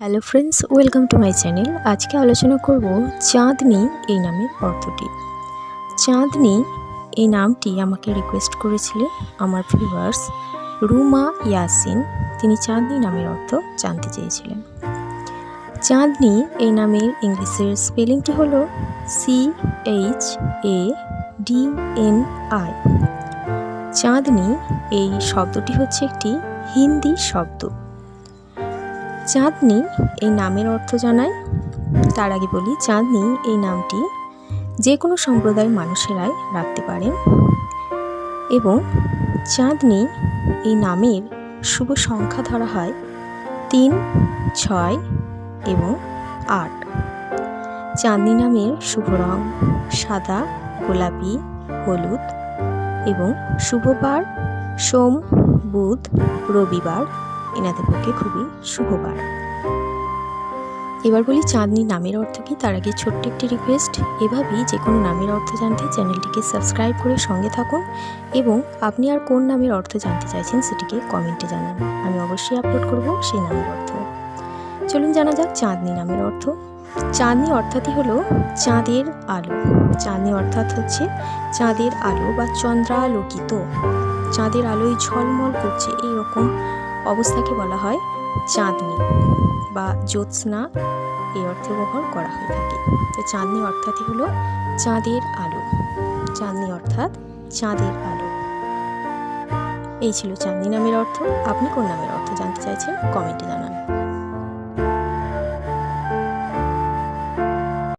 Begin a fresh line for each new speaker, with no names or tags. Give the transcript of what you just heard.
Hello friends welcome to my channel আজকে আলোচনা করব চাঁদনি এই নামের অর্থটি। চাঁদনি এই নামটি আমাকে রিকোয়েস্ট করেছিলেন আমার ভিউয়ার্স রুমা ইয়াসিন। তিনি চাঁদনি নামের অর্থ জানতে চেয়েছিলেন। চাঁদনি এই নামের ইংলিশের স্পেলিংটি হল C H A D N I Chandni এই শব্দটি হচ্ছে একটি হিন্দি শব্দ। চাঁদনি এই নামের অর্থ জানাই তার আগে বলি চাঁদনি এই নামটি যে কোনো সম্প্রদায়ের মানুষেরাই রাখতে পারেন। এবং চাঁদনি এই নামের শুভ সংখ্যা ধরা হয় তিন, ছয় এবং আট। চাঁদনি নামের শুভ রং সাদা, গোলাপি, হলুদ এবং শুভবার সোম, বুধ, রবিবার এনাদের পক্ষে খুবই শুভবার। এবার বলি চাঁদনি নামের অর্থ কি? তার আগে ছোট্ট একটি রিকোয়েস্ট এভাবেই যে কোনো নামের অর্থ জানতে চ্যানেলটিকে সাবস্ক্রাইব করে সঙ্গে থাকুন এবং আপনি আর কোন নামের অর্থ জানতে চাইছেন সেটিকে কমেন্টে জানান। আমি অবশ্যই আপলোড করব সেই নামের অর্থ। চলুন জানা যাক চাঁদনি নামের অর্থ। চাঁদনি অর্থাৎই হলো চাঁদের আলো। চাঁদনি অর্থাৎ হচ্ছে চাঁদের আলো বা চন্দ্রালোকিত। চাঁদের আলোয় ঝলমল করছে, এইরকম অবস্থাকে বলা হয় চাঁদনি বা জ্যোৎস্না। এই অর্থে ব্যবহার করা হয়ে থাকে। তো চাঁদনি অর্থাৎই হল চাঁদের আলো। চাঁদনি অর্থাৎ চাঁদের আলো। এই ছিল চাঁদনি নামের অর্থ। আপনি কোন নামের অর্থ জানতে চাইছেন, কমেন্টে জানান।